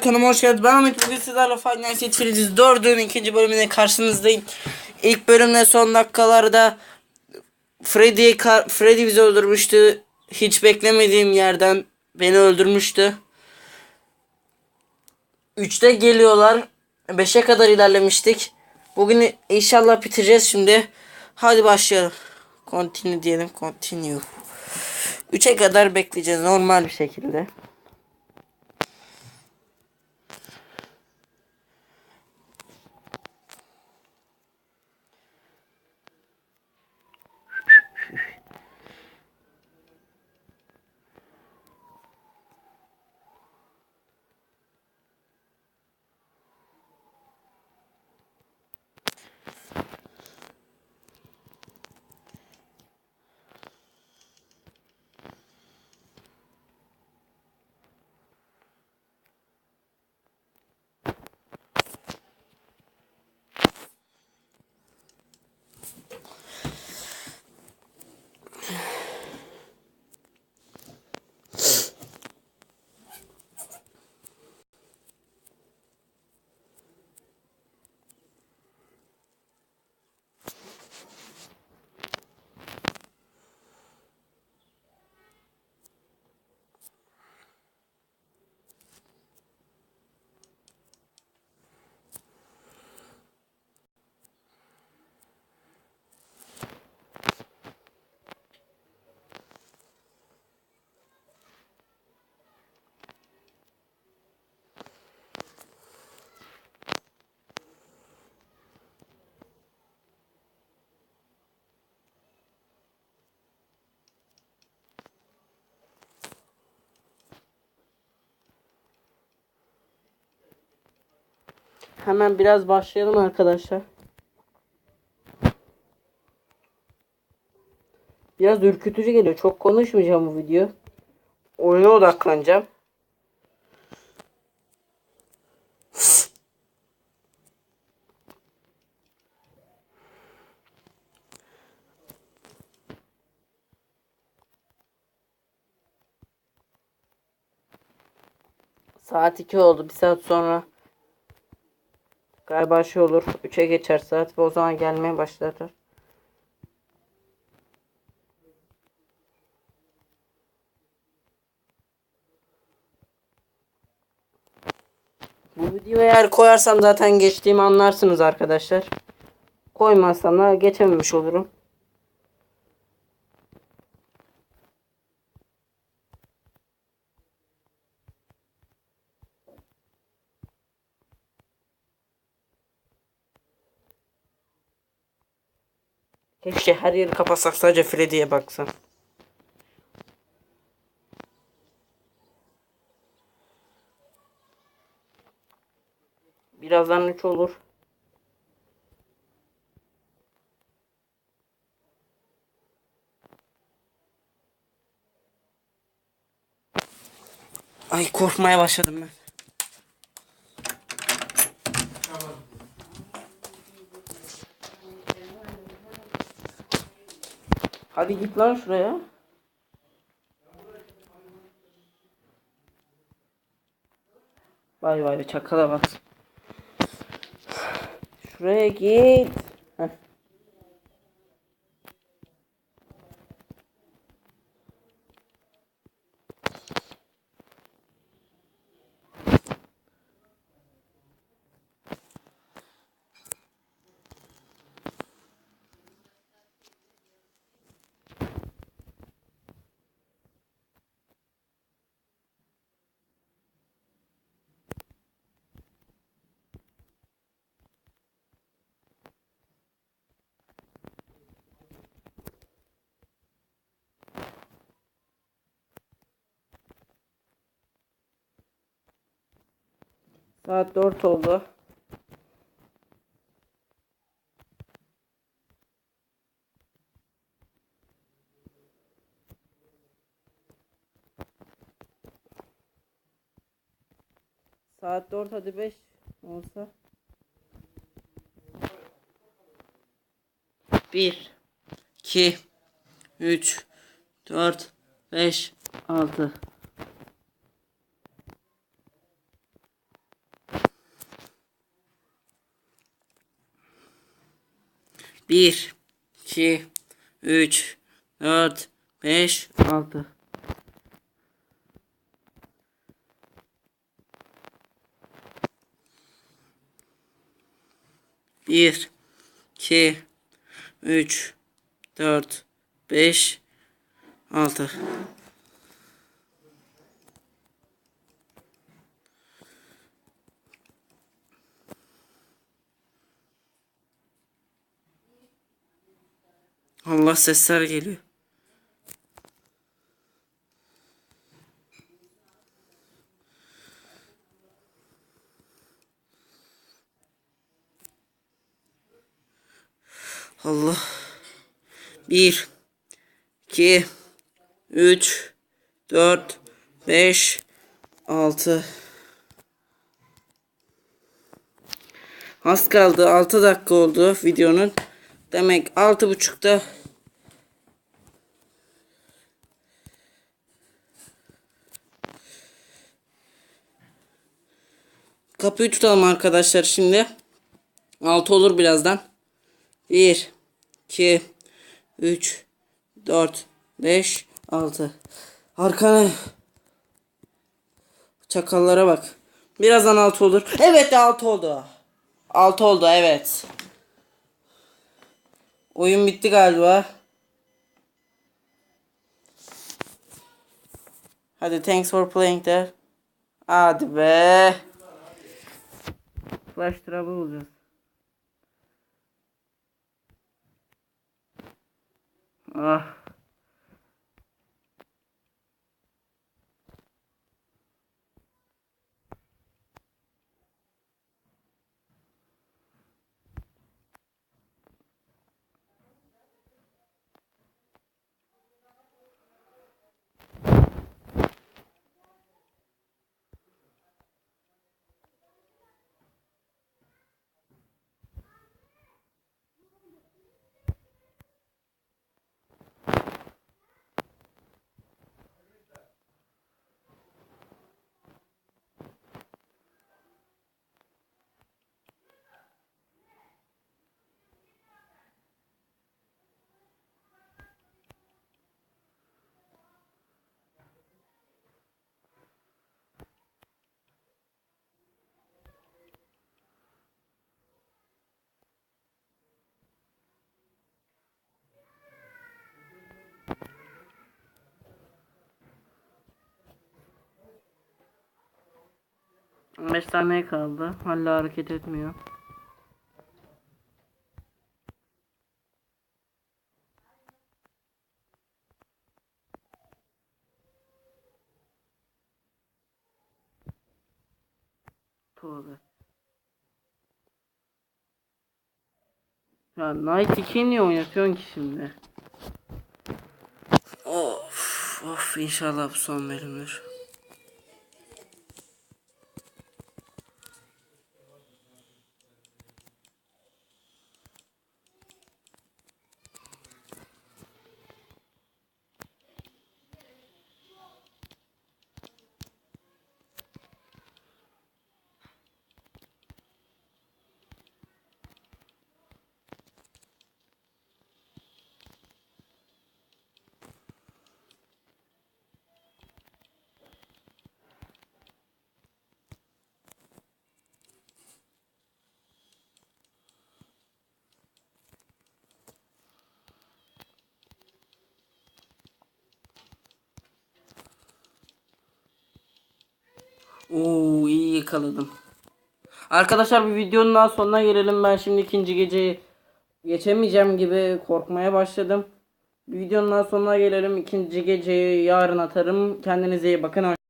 Kanalıma hoş geldiniz. Ben Ahmet bugün sizlerle Final Fantasy Freeze 4'ün ikinci bölümüne karşınızdayım. İlk bölümde son dakikalarda Freddy, Freddy bizi öldürmüştü. Hiç beklemediğim yerden beni öldürmüştü. 3'te geliyorlar. 5'e kadar ilerlemiştik. Bugün inşallah bitireceğiz şimdi. Hadi başlayalım. Continue diyelim. Continue. 3'e kadar bekleyeceğiz normal bir şekilde. Hemen biraz başlayalım arkadaşlar. Biraz ürkütücü geliyor. Çok konuşmayacağım bu video. Oyuna odaklanacağım. Saat 2 oldu. Bir saat sonra Galiba şey olur. 3'e geçer saat ve o zaman gelmeye başlarlar. Bu videoyu eğer koyarsam zaten geçtiğimi anlarsınız arkadaşlar. Koymazsam da geçememiş olurum. Keşke her yeri kapatsak sadece Freddy'ye baksam. Birazdan 3 olur. Ay korkmaya başladım ben. Hadi git lan şuraya. Vay vay çakala bak. Şuraya git. Saat 4 oldu. Saat 4 hadi 5 olsa. 1 2 3 4 5 6 1 2 3 4 5 6 1 2 3 4 5 6 Allah sesler geliyor. Allah. Bir, iki, üç, dört, beş, altı. Az kaldı. Altı dakika oldu videonun. Demek altı buçukta Kapıyı tutalım arkadaşlar şimdi. Altı olur birazdan. 1 2 3 4 5 6 Arkana Çakallara bak. Birazdan altı olur. Evet altı oldu. Altı oldu evet. Oyun bitti galiba. Hadi thanks for playing there. Hadi be. Flash trouble olacağız. Ah. Beş saniye kaldı. Hala hareket etmiyor. Tövbe. Ya Night 2'yi niye oynatıyorsun ki şimdi? Of of inşallah bu son bölümdür. Oo iyi yakaladım. Arkadaşlar bir videonun daha sonuna gelelim. Ben şimdi ikinci geceyi geçemeyeceğim gibi korkmaya başladım. Videonun daha sonuna gelelim. İkinci geceyi yarın atarım. Kendinize iyi bakın.